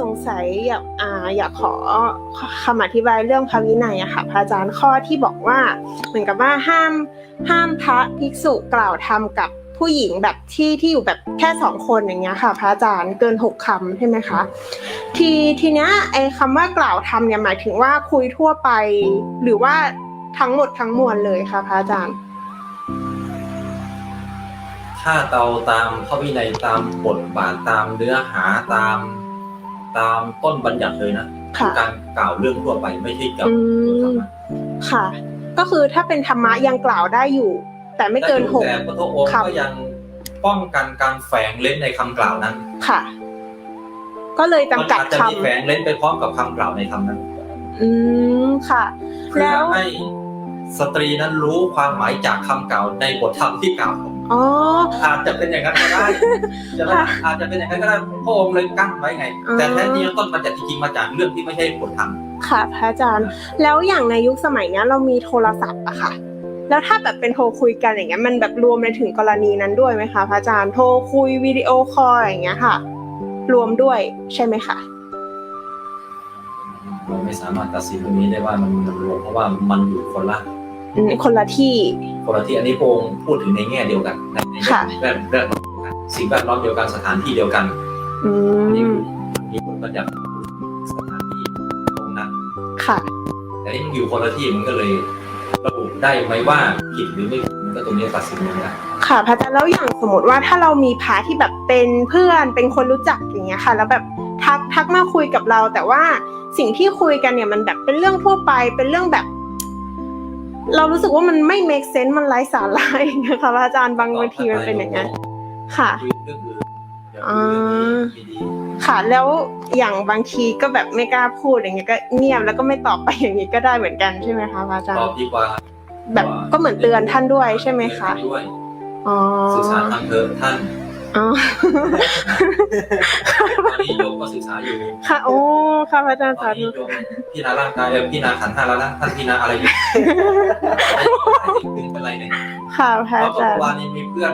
สงสัยอยากอาอยากขอคำอธิบายเรื่องพระวินัยอะค่ะพระอาจารย์ข้อที่บอกว่า เหมือนกับว่าห้ามห้ามพระภิกษุกล่าวธรรมกับผู้หญิงแบบที่ที่อยู่แบบแค่สองคนอย่างเงี้ยค่ะ พระอาจารย์เกินหกคำใช่ไหมคะทีทีเนี้ยไอ้คำว่ากล่าวธรรมเนี่ยหมายถึงว่าคุยทั่วไป หรือว่าทั้งหมดทั้งมวลเลยค่ะ พระอาจารย์ ถ้าเราตามพระวินัยตามบทบาทตามเนื้อหาตาม ตามต้นบัญญัติเลยนะค่ะ การกล่าวเรื่องทั่วไปไม่ใช่กับอืมตัวธรรมะค่ะ ก็คือถ้าเป็นธรรมะยังกล่าวได้อยู่ แต่ไม่เกินหก แต่พระองค์ครับ ก็ยังป้องกันการแฝงเล่นในคำกล่าวนั้นค่ะ ก็เลยมันจำกัดอาจจะคมีแฝงเล่นไปพร้อมกับคำกล่าวในคำนั้นำอืมค่ะ เพื่แล้อว ให้สตรีนั้นรู้ความหมายจากคำกล่าวในบทธรรมที่กล่าวอ๋อ อาจจะเป็นอย่างนั้นก็ได้ใช่ไหมค่ะอาจจะเป็นอย่างนั้นก็ได้พระองค์เลยกั้นไว้ไงอ๋อแต่แท้จริงต้นมันจะจริงๆมาจากเรื่องที่ไม่ใช่บทธรรมค่ะพระอาจารย์ แล้วอย่างในยุคสมัยเนี้ยเรามีโทรศัพท์อะค่ะ แล้วถ้าแบบเป็นโทรคุยกันอย่างเงี้ยมันแบบรวมในถึงกรณีนั้นด้วยไหมคะพระอาจารย์โทรคุยวิดีโอคอลอย่างเงี้ยค่ะ รวมด้วยใช่ไหมคะเราไม่สามารถตัดสินตรงนี้ได้ว่ามันรวมเพราะว่ามันอยู่คนละอืมคนละที่ คนละที่อันนี้พระองค์พูดถึงในแง่เดียวกันในในค่ะแวดแวดล้อมเดียวกันสิ่งแวดล้อมเดียวกันสถานที่เดียวกันอือันนี้มมีผลบัญญัติสถานที่ตรงนั้นค่ะ แต่นี่มันอยู่คนละที่มันก็เลย ระบุได้ไหมว่าผิดหรือไม่ผิดมันก็ตรงนี้ตัดสินไม่ได้ค่ะพระอาจารย์แล้วอย่างสมมติว่าถ้าเรามีพระที่แบบเป็นเพื่อนเป็นคนรู้จักอย่างเงี้ยค่ะ แล้วแบบทักทักมาคุยกับเรา แต่ว่าสิ่งที่คุยกันเนี่ยมันแบบเป็นเรื่องทั่วไปเป็นเรื่องแบบ เรารู้สึกว่ามันไม่ make sense มันไร้สาระอย่างเงี้ยค่ะพระอาจารย์บางบางทีมันเป็นอย่างนั้นค่ะคุยเรื่องอื่นอย่าคุยเรื่องที่ไม่ดีค่ะแล้วอย่างบางทีก็แบบไม่กล้าพูดอย่างเงี้ยก็เงียบแล้วก็ไม่ตอบไปอย่างนี้ก็ได้เหมือนกันใช่ไหมคะพระอาจารตอบย์ดีกว่าแบบก็เหมือนเตือนท่านด้วยใช่ไหมคะเตือนท่านด้วยอ๋อศึกษาทางเถอะท่าน อ๋อ ตอนนี้โยมก็ศึกษาอยู่ ค่ะโอ้ค่ะพระอาจารย์ตอสานธุนี้โยมพี่นาร่างกายเออพี่นาขันธ์ห้าแล้วนะท่านพี่นาอะไรอยู่ไม่เป็นไรเนี่ยค่ะพระเพอาราะจารเมื่ย์อวานนี้มีเพื่อน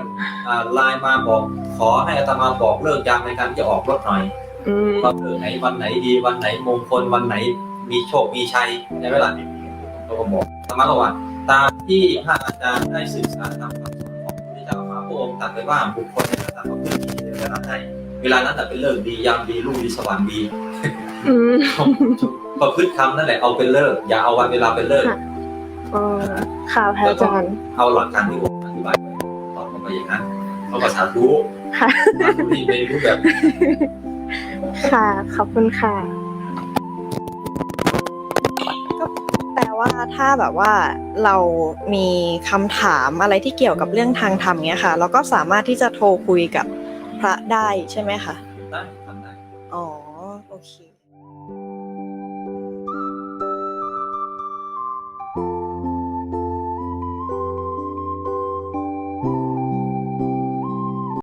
อ่าไลน์มาบอก ขอให้อาตมาบอกเลิกยามในการจะออกรถหน่อยอืมว่าเออไหนวันไหนดีวันไหนมงคลวันไหน มีโชคมีชัยในเวลานี้เราก็บอกธรรมะก็ว่าตามที่พระอาจารย์ได้ศึกษาทำคำสอนของพ ระพุทธเจ้ามาพระองค์ตรัสไปว่าบุคคลในระดับพระพุทธเจ้าเวลาไหนเวลานั้นแต่เป็นเลิกดียามดีลูกดีสว่างดีอืมประพฤติธรรมนั่นแหละเอาเป็นเลิกอย่าเอาวันเวลาเป็นเลิกค่ะอ๋อค่ะพระอาจารย์ เอาหลักการที่ผมอธิบายไปตอบออกมาอย่างนั้นเพราะภาษารู้ค่ะภาษาที่ไม่รู้แบบ ค่ะ ขอบคุณค่ะ ว่าถ้าแบบว่าเรามีคำถามอะไรที่เกี่ยวกับเรื่องทางธรรมเนี้ยค่ะ เราก็สามารถที่จะโทรคุยกับพระได้ใช่ไหมคะได้ทำได้อ๋อโอเค